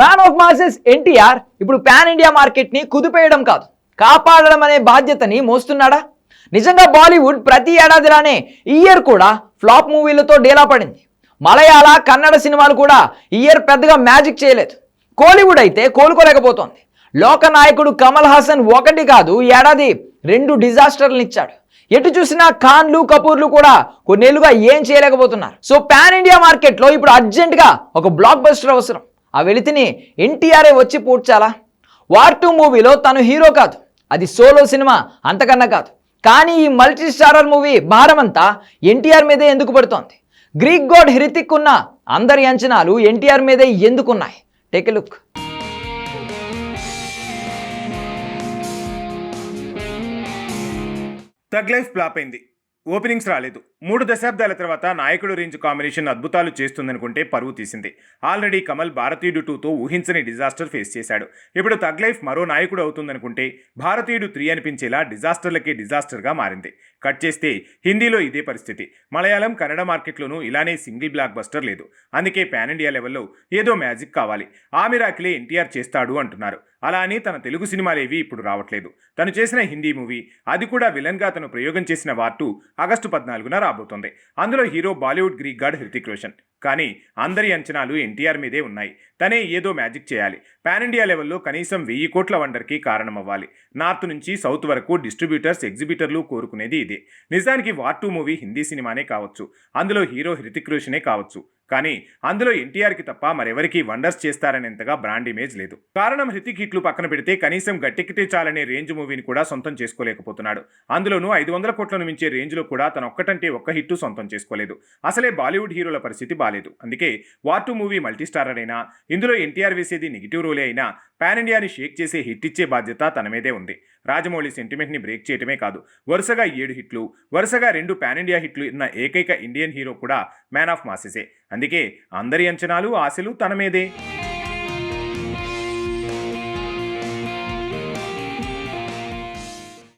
Man of masses NTR ఇప్పుడు pan India మార్కెట్ని కుదిపేయడం కాదు. కాపాడడం అనే బాధ్యతని మోస్తున్నాడా? నిజంగా బాలీవుడ్ ప్రతి ఏడాదిలానే ఈ ఇయర్ కూడా ఫ్లాప్ మూవీలతో డేలా పడింది. మలయాళ కన్నడ సినిమాలు కూడా ఈ ఇయర్ పెద్దగా మ్యాజిక్ చేయలేదు. కోలీవుడ్ అయితే కోలుకోలేకపోతోంది. లోక నాయకుడు కమల్ హాసన్ ఒకటి కాదు ఏడాది రెండు డిజాస్టర్లను ఇచ్చాడు. ఎటు చూసినా ఖాన్లు కపూర్లు కూడా కొన్నేళ్ళుగా ఏం చేయలేకపోతున్నారు. సో పాన్ ఇండియా మార్కెట్లో ఇప్పుడు అర్జెంటుగా ఒక బ్లాక్ బస్టర్ అవసరం. ఆ వెలితిని ఎన్టీఆర్ఏ వచ్చి పూడ్చాలా? వార్ టూ మూవీలో తను హీరో కాదు. అది సోలో సినిమా అంతకన్నా కాదు. కానీ ఈ మల్టీ స్టారర్ మూవీ భారమంతా ఎన్టీఆర్ మీదే ఎందుకు పడుతోంది? గ్రీక్ గోడ్ హిరితిక్ ఉన్న అందరి అంచనాలు ఎన్టీఆర్ మీదే ఎందుకున్నాయి? Take a look Thug Life flop అయింది. ఓపెనింగ్స్ రాలేదు. మూడు దశాబ్దాల తర్వాత నాయకుడు రేంజ్ కాంబినేషన్ అద్భుతాలు చేస్తుందనుకుంటే పరువు తీసింది. ఆల్రెడీ కమల్ భారతీయుడు టూతో ఊహించని డిజాస్టర్ ఫేస్ చేశాడు. ఇప్పుడు తగ్ లైఫ్ మరో నాయకుడు అవుతుందనుకుంటే భారతీయుడు త్రీ అనిపించేలా డిజాస్టర్లకి డిజాస్టర్గా మారింది. కట్ చేస్తే హిందీలో ఇదే పరిస్థితి. మలయాళం కన్నడ మార్కెట్లోనూ ఇలానే సింగిల్ బ్లాక్ బస్టర్ లేదు. అందుకే పాన్ ఇండియా లెవెల్లో ఏదో మ్యాజిక్ కావాలి. ఆమిరాకిలే ఎన్టీఆర్ చేస్తాడు అంటున్నారు. అలా అని తన తెలుగు సినిమాలేవి ఇప్పుడు రావట్లేదు. తను చేసిన హిందీ మూవీ అది కూడా విలన్గా తను ప్రయోగం చేసిన వార్టు ఆగస్టు పద్నాలుగున రాబోతోంది. అందులో hero Bollywood Greek god Hrithik Roshan. కానీ అందరి అంచనాలు ఎన్టీఆర్ మీదే ఉన్నాయి. తనే ఏదో మ్యాజిక్ చేయాలి. పాన్ ఇండియా లెవెల్లో కనీసం వెయ్యి కోట్ల వండర్కి కారణమవ్వాలి. నార్త్ నుంచి సౌత్ వరకు డిస్ట్రిబ్యూటర్స్ ఎగ్జిబిటర్లు కోరుకునేది ఇదే. నిజానికి వార్ టూ మూవీ హిందీ సినిమానే కావచ్చు. అందులో హీరో హృతిక్ రోషనే కావచ్చు. కానీ అందులో ఎన్టీఆర్కి తప్ప మరెవరికి వండర్స్ చేస్తారనేంతగా బ్రాండ్ ఇమేజ్ లేదు. కారణం హృతిక్ హిట్లు పక్కన పెడితే కనీసం గట్టెక్కితే చాలనే రేంజ్ మూవీని కూడా సొంతం చేసుకోలేకపోతున్నాడు. అందులోనూ ఐదు వందల కోట్లను మించే రేంజ్లో కూడా తన ఒక్కటంటే ఒక్క హిట్ సొంతం చేసుకోలేదు. అసలే బాలీవుడ్ హీరోల పరిస్థితి బాలేదు అందుకే war two movie multi starrer అయినా ఇందులో ఎన్టీఆర్ వేసేది నెగిటివ్ రోలే అయినా పాన్ ఇండియాని షేక్ చేసే హిట్ ఇచ్చే బాధ్యత తన మీదే ఉంది. రాజమౌళి సెంటిమెంట్ని బ్రేక్ చేయటమే కాదు వరుసగా ఏడు హిట్లు వరుసగా రెండు పాన్ ఇండియా హిట్లు ఉన్న ఏకైక ఇండియన్ హీరో కూడా మ్యాన్ ఆఫ్ మాసెసే అందుకే అందరి అంచనాలు ఆశలు తన మీదే.